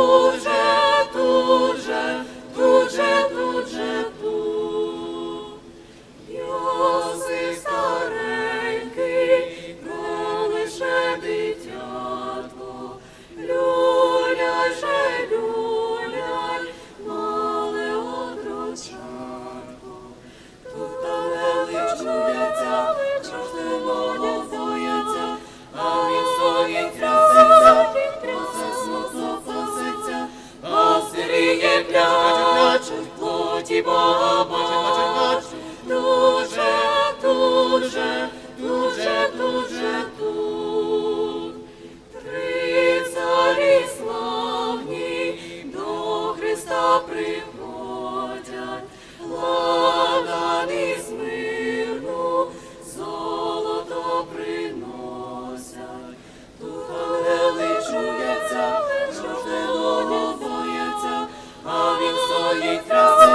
Lord. не в плоті Бога, дуже, дуже, дуже, дуже тут. Три царі славні до Христа приходять. зеленої трави.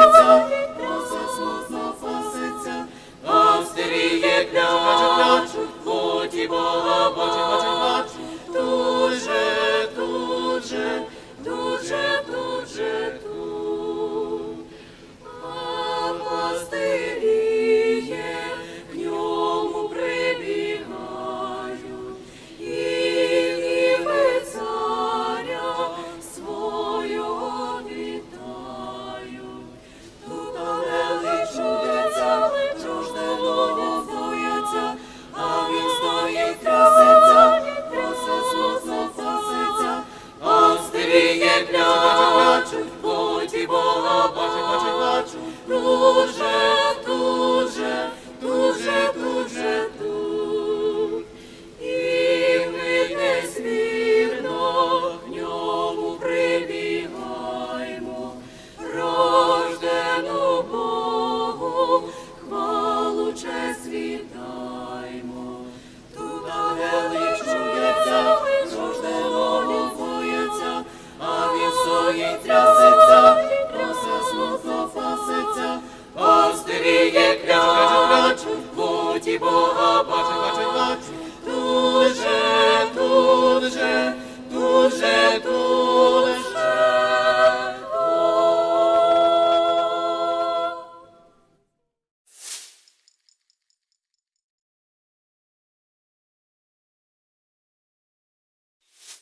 світі Бога бачить, тут же, тут же, тут же, тут же.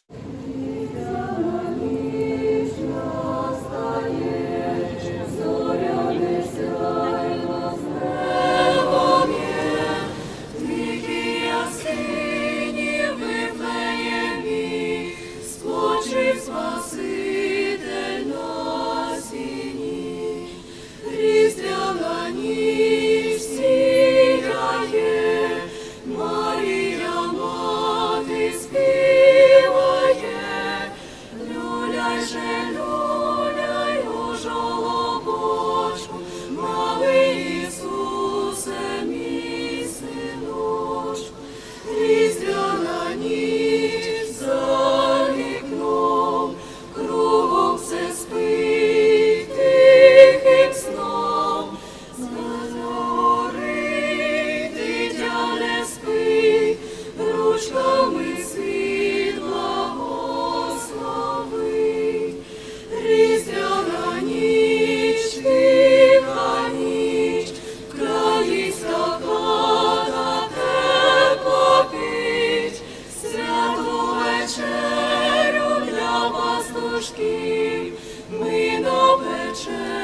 тут. важкі, ми на пече.